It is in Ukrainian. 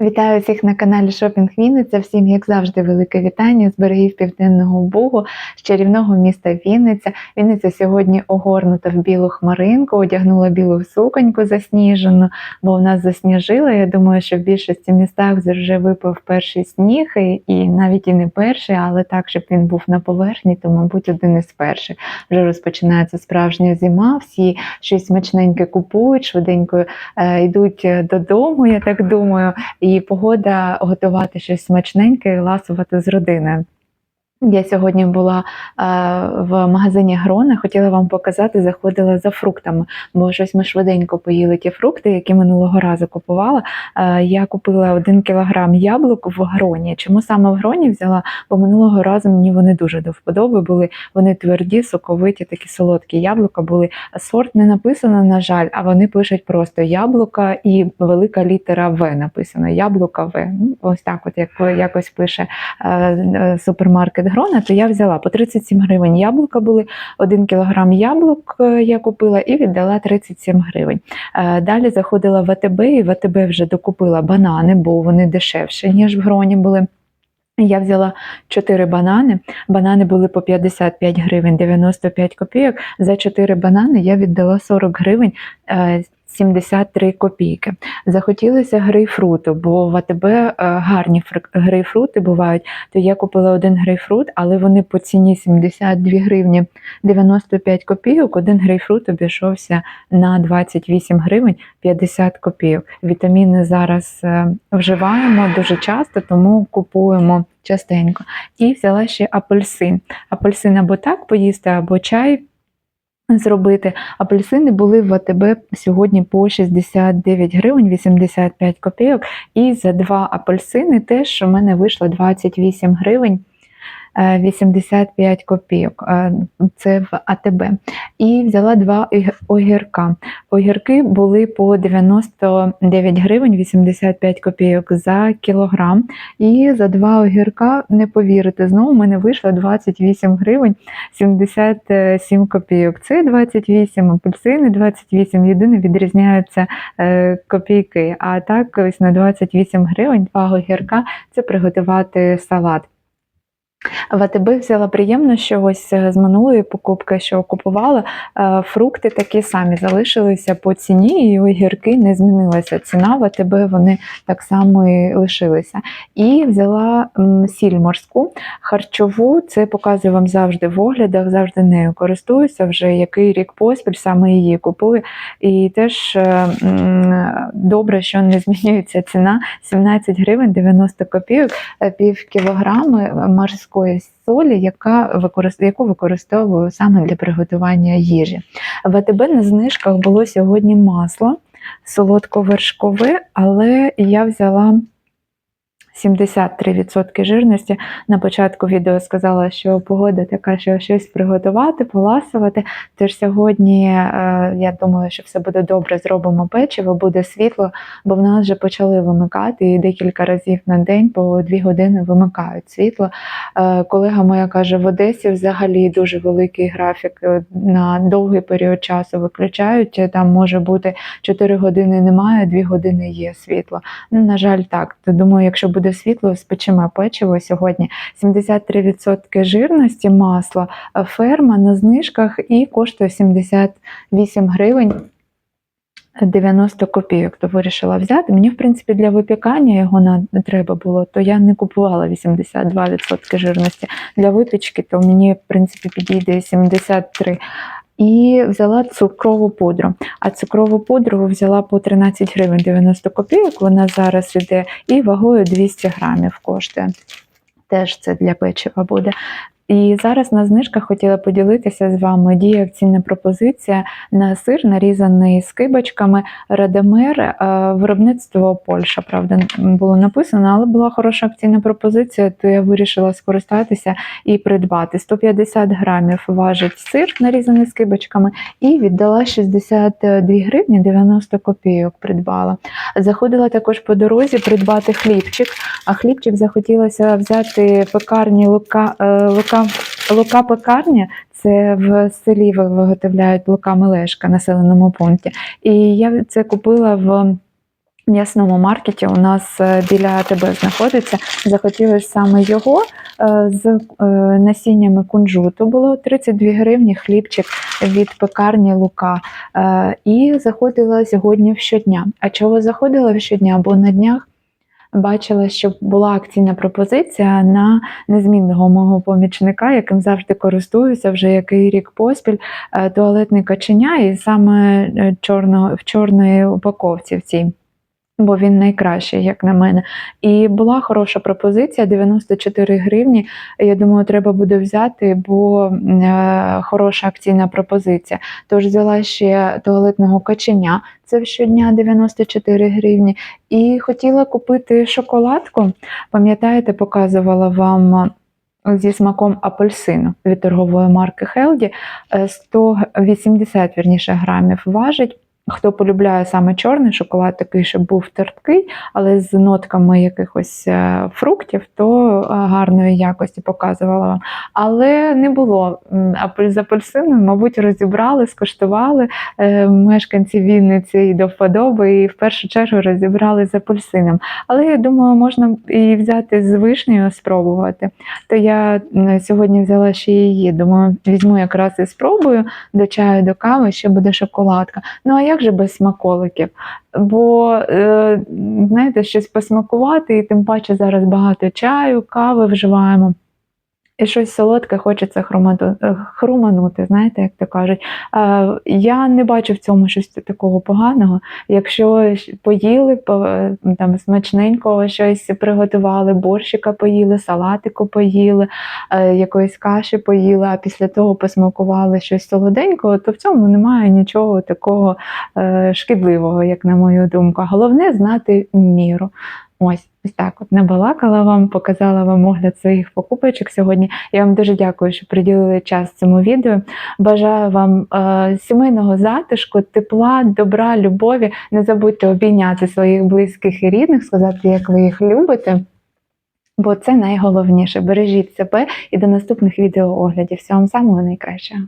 Вітаю всіх на каналі Шопінг Вінниця. Всім, як завжди, велике вітання з берегів Південного Бугу, з чарівного міста Вінниця. Вінниця сьогодні огорнута в білу хмаринку, одягнула білу суконьку засніжену, бо в нас засніжило. Я думаю, що в більшості містах вже випав перший сніг, і, і навіть і не перший, але так, щоб він був на поверхні, то, мабуть, один із перших. Вже розпочинається справжня зима. Всі щось смачненьке купують, швиденько е, йдуть додому, я так думаю і погода готувати щось смачненьке і ласувати з родиною. Я сьогодні була е, в магазині Грона, хотіла вам показати, заходила за фруктами, бо щось ми швиденько поїли ті фрукти, які минулого разу купувала. Е, я купила один кілограм яблук в гроні. Чому саме в гроні взяла? Бо минулого разу мені вони дуже до вподоби були. Вони тверді, соковиті, такі солодкі яблука були. Сорт не написано, на жаль, а вони пишуть просто яблука і велика літера В написано. Яблука В. Ну, ось так, от як якось пише е, супермаркет Грона, то я взяла по 37 гривень яблука були, 1 кілограм яблук е, я купила і віддала 37 гривень. Е, Далі заходила в АТБ, і в АТБ вже докупила банани, бо вони дешевші, ніж в Гроні були. Я взяла 4 банани. Банани були по 55 гривень 95 копійок. За 4 банани я віддала 40 гривень. Е, 73 копійки. Захотілося грейпфруту, бо в АТБ е, гарні грейпфрути бувають. То я купила один грейпфрут, але вони по ціні 72 гривні 95 копійок. Один грейпфрут обійшовся на 28 гривень 50 копійок. Вітаміни зараз е, вживаємо дуже часто, тому купуємо частенько. І взяла ще апельсин. Апельсин або так поїсти, або чай зробити. Апельсини були в АТБ сьогодні по 69 гривень 85 копійок. І за два апельсини теж у мене вийшло 28 гривень. Е, 85 копійок, Е, це в АТБ. І взяла два огірка. Огірки були по 99 гривень 85 копійок за кілограм. І за два огірка, не повірите, знову в мене вийшло 28 гривень 77 копійок. Це 28, апельсини 28. Єдине відрізняються е, копійки. А так ось на 28 гривень два огірка це приготувати салат. В АТБ взяла приємно, що ось е, з минулої покупки, що купувала, е, фрукти такі самі залишилися по ціні, і огірки не змінилася ціна. В АТБ вони так само і лишилися. І взяла сіль морську, харчову. Це показую вам завжди в оглядах, завжди нею користуюся. Вже який рік поспіль саме її купую. І теж е, добре, що не змінюється ціна 17 гривень 90 копійок, пів кілограми морської солі, яка яку використовую саме для приготування їжі. В АТБ на знижках було сьогодні масло солодковершкове, але я взяла 73% жирності. На початку відео сказала, що погода така, що щось приготувати, поласувати. Тож сьогодні е, я думаю, що все буде добре. Зробимо печиво, буде світло, бо в нас вже почали вимикати і декілька разів на день по 2 години вимикають світло. Е, Колега моя каже, в Одесі взагалі дуже великий графік е, на довгий період часу виключають. Там може бути 4 години немає, 2 години є світло. Ну, на жаль, так. Думаю, якщо буде світло, спечемо печиво сьогодні. 73% жирності масла, е, ферма на знижках і коштує 78 гривень. 90 копійок, то вирішила взяти. Мені, в принципі, для випікання його на треба було, то я не купувала 82% жирності. Для випічки, то мені, в принципі, підійде 73. І взяла цукрову пудру. А цукрову пудру взяла по 13 гривень 90 копійок. Вона зараз іде і вагою 200 грамів коштує. Теж це для печива буде. І зараз на знижках хотіла поділитися з вами. Діє акційна пропозиція на сир, нарізаний скибочками Радемер, е, виробництво Польща. Правда, було написано, але була хороша акційна пропозиція, то я вирішила скористатися і придбати. 150 грамів важить сир, нарізаний скибочками, і віддала 62 гривні 90 копійок. Придбала. Заходила також по дорозі придбати хлібчик. А хлібчик захотілося взяти пекарні Лука, е, Лука, Лука пекарня. Це в селі виготовляють Лука Мелешка населеному пункті. І я це купила в м'ясному маркеті у нас е, біля тебе знаходиться. Захотілося саме його е, з е, насіннями кунжуту. Було 32 гривні хлібчик від пекарні Лука. І заходила сьогодні щодня. А чого заходила щодня? Бо на днях бачила, що була акційна пропозиція на незмінного мого помічника, яким завжди користуюся вже який рік поспіль, Туалетне туалетний каченя, і саме е, чорно, в чорної упаковці в цій. Бо він найкращий, як на мене. І була хороша пропозиція 94 гривні. Я думаю, треба буде взяти, бо е, хороша акційна пропозиція. Тож взяла ще туалетного каченя, це щодня 94 гривні. І хотіла купити шоколадку. Пам'ятаєте, показувала вам е, зі смаком апельсину від торгової марки Хелді. 180 вірніше, грамів важить. Хто полюбляє саме чорний шоколад, такий, щоб був терпкий, але з нотками якихось е, фруктів, то е, гарної якості показувала вам. Але не було апель- з апельсином, мабуть, розібрали, скуштували е, мешканці Вінниці і до вподоби, і в першу чергу розібрали з апельсином. Але я думаю, можна і взяти з вишнею спробувати. То я сьогодні взяла ще її. Думаю, візьму якраз і спробую до чаю, до кави, ще буде шоколадка. Ну а як же без смаколиків? Бо е, знаєте, щось посмакувати, і тим паче зараз багато чаю, кави вживаємо. І щось солодке хочеться хрумату- е, хруманути, знаєте, як то кажуть. Я не бачу в цьому щось такого поганого. Якщо поїли, там смачненького щось приготували, борщика поїли, салатику поїли, е, якоїсь каші поїли, а після того посмакували щось солоденького, то в цьому немає нічого такого е, шкідливого, як на мою думку. Головне знати міру. Ось, ось так от набалакала вам, показала вам огляд своїх покупочок сьогодні. Я вам дуже дякую, що приділили час цьому відео. Бажаю вам е, сімейного затишку, тепла, добра, любові. Не забудьте обійняти своїх близьких і рідних, сказати, як ви їх любите. Бо це найголовніше. Бережіть себе і до наступних відеооглядів. Всього вам самого найкращого.